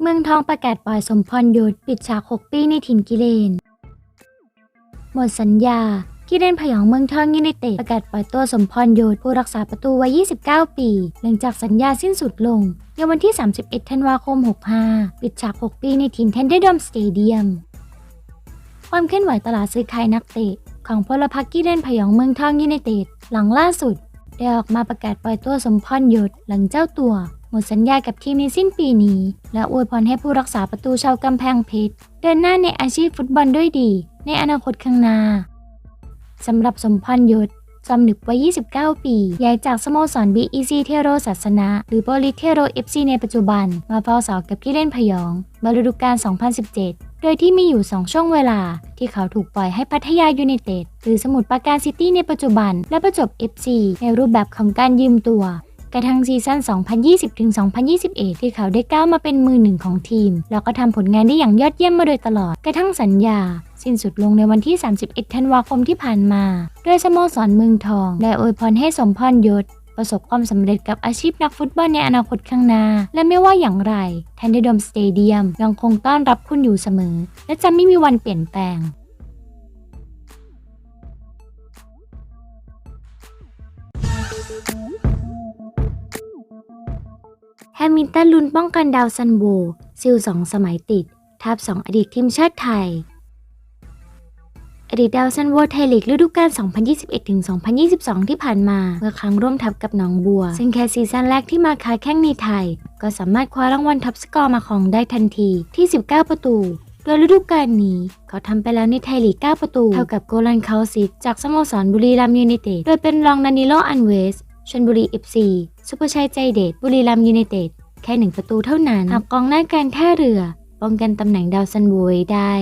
เมืองทองประกาศปล่อยสมพรยศปิดฉาก 6 ปีในถิ่นกิเลน หมดสัญญา กิเลนพยองเมืองทองยูไนเต็ดประกาศปล่อยตัวสมพรยศผู้รักษาประตูวัย 29 ปี หลังจากสัญญาสิ้นสุดลงในวันที่ 31 ธันวาคม 65 ปิดฉาก 6 ปีในถิ่นเทนเดอร์ดอมสเตเดียม ความเคลื่อนไหวตลาดซื้อขายนักเตะของพลพรรคกิเลนพยองเมืองทองยูไนเต็ดหลังล่าสุด ได้ออกมาประกาศปล่อยตัวสมพรยศหลังเจ้าตัวหมดสัญญากับทีมในสิ้นปีนี้ และอวยพรให้ผู้รักษาประตูชาวกำแพงเพชรเดินหน้าในอาชีพฟุตบอลด้วยดี ในอนาคตข้างหน้าสำหรับสมพรยศจอมหนึกวัย 29 ปีย้ายจากสโมสร BEC เทโรศาสนะหรือโปลิเทโร FC ในปัจจุบัน มาเฝ้าเสากับที่เล่นพยองบฤดูกาล2017 โดยที่มีอยู่ 2 ช่วงเวลา ที่เขาถูกปล่อยให้พัทยายูไนเต็ดหรือสมุทรปราการซิตี้ในปัจจุบัน และประจบ FC ในรูปแบบของการยืมตัวกระทั่งซีซั่น 2020-2021 ที่เขาได้ก้าวมาเป็นมือหนึ่งของทีม แล้วก็ทำผลงานได้อย่างยอดเยี่ยมมาโดยตลอด กระทั่งสัญญา สิ้นสุดลงในวันที่ 31 ธันวาคมที่ผ่านมา โดยสโมสรเมืองทอง ได้อวยพรให้สมพรยศ ประสบความสำเร็จกับอาชีพนักฟุตบอลในอนาคตข้างหน้า และไม่ว่าอย่างไรแทนเดดอมสเตเดียมยังคงต้อนรับคุณอยู่เสมอ และจะไม่มีวันเปลี่ยนแปลงแฮมิลตันลุ้นป้องกันดาวซันโวซิลสองสมัยติดทับสองอดีตทีมชาติไทย อดีตดาวซันโวไทยลีกฤดูกาล 2021-2022 ที่ผ่านมา เมื่อครั้งร่วมทัพกับหนองบัว ซึ่งแค่ซีซั่นแรกที่มาค้าแข้งในไทย ก็สามารถคว้ารางวัลท็อปสกอร์มาของได้ทันทีที่ 19 ประตู โดยฤดูกาลนี้ เขาทำไปแล้วในไทยลีก 9 ประตู เท่ากับโกลันเคาซิกจากสโมสรบุรีรัมยูไนเต็ด โดยเป็นรองนานิโลอันเวสชลบุรี FC สุภชัยใจเด็ดบุรีรัมยูไนเต็ดแค่หนึ่งประตูเท่านั้น หากกองหน้าการท่าเรือ ป้องกันตำแหน่งดาวซันโวไว้ได้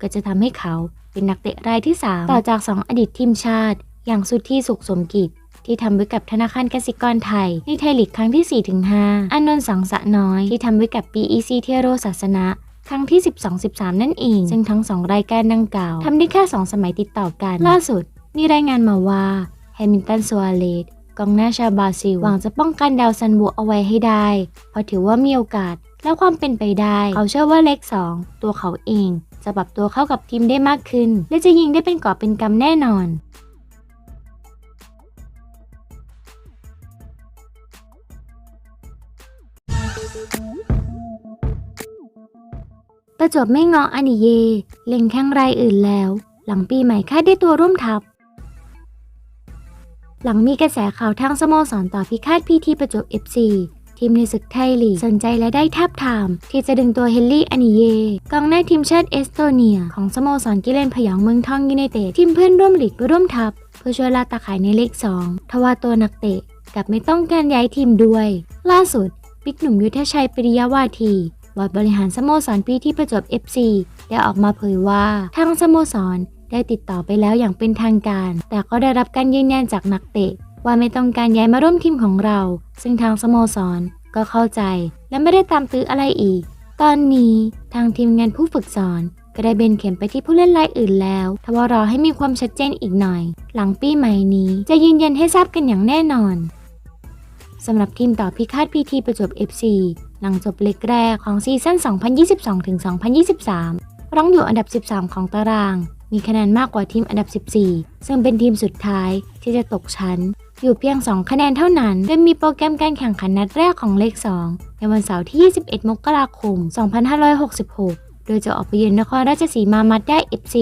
ก็จะทำให้เขา เป็นนักเตะรายที่ 3 ต่อจาก 2 อดีตทีมชาติ อย่างสุดที่สุขสมกิจ ที่ทำไว้กับธนาคารกสิกรไทย ในไทยลีกครั้งที่ 4-5อันนท์สังสะน้อย ที่ทำไว้กับ BEC เทโรศาสนะครั้งที่ 12-13 นั่นเอง ซึ่งทั้ง 2 รายการดังกล่าวทำได้แค่ 2 สมัยติดต่อกัน ล่าสุด มีรายงานมาว่าแฮมิลตันซัวเรสกองหน้าชาวบราซิล หวังจะป้องกันดาวซันโวเอาไว้ให้ได้ เพราะถือว่ามีโอกาสและความเป็นไปได้ เขาเชื่อว่าเลข 2 ตัวเขาเอง จะปรับตัวเข้ากับทีมได้มากขึ้น และจะยิงได้เป็นกอบเป็นกำแน่นอนประจวบไม่งออานิเย เล็งแข้งรายอื่นแล้ว หลังปีใหม่คาดได้ตัวร่วมทัพ หลังมีกระแสข่าวทางสโมสรต่อพิฆาตพีทีประจวบ FC ทีมในศึกไทยลีกสนใจและได้ทบทาม ที่จะดึงตัวเฮนรี่อานิเยกองหน้าทีมชาติเอสโตเนีย ของสโมสรกิเลนพยองเมืองทองยูไนเต็ดทีมเพื่อนร่วมลีกไปร่วมทัพ เพื่อช่วยลาดตาข่ายในเลข2ทว่าตัวนักเตะกลับไม่ต้องการย้ายทีมด้วย ล่าสุดบิ๊กหนุ่มยุทธชัยปริยาวาทีบอร์ดบริหารสโมสรพีที่ประจวบ FC ได้ออกมาเผยว่าทางสโมสรได้ติดต่อไปแล้วอย่างเป็นทางการ แต่ก็ได้รับการยืนยันจากนักเตะ ว่าไม่ต้องการย้ายมาร่วมทีมของเรา ซึ่งทางสโมสรก็เข้าใจและไม่ได้ตามตื้ออะไรอีก ตอนนี้ทางทีมงานผู้ฝึกสอนก็ได้เบนเข็มไปที่ผู้เล่นรายอื่นแล้วทว่ารอให้มีความชัดเจนอีกหน่อย หลังปีใหม่นี้จะยืนยันให้ทราบกันอย่างแน่นอนสำหรับทีมต่อพิฆาตพีทีประจวบ FC หลังจบเล็กแรกของซีซั่น 2022-2023 รั้งอยู่อันดับ 13 ของตาราง มีคะแนนมากกว่าทีมอันดับ 14 ซึ่งเป็นทีมสุดท้ายที่จะตกชั้น อยู่เพียง 2 คะแนนเท่านั้น โดยมีโปรแกรมการแข่งขันนัดแรกของเลข 2 ในวันเสาร์ที่ 21 มกราคม 2566 โดยจะออกไปเยือนนครราชสีมามัดได้ FC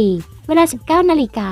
เวลา 19 นาฬิกา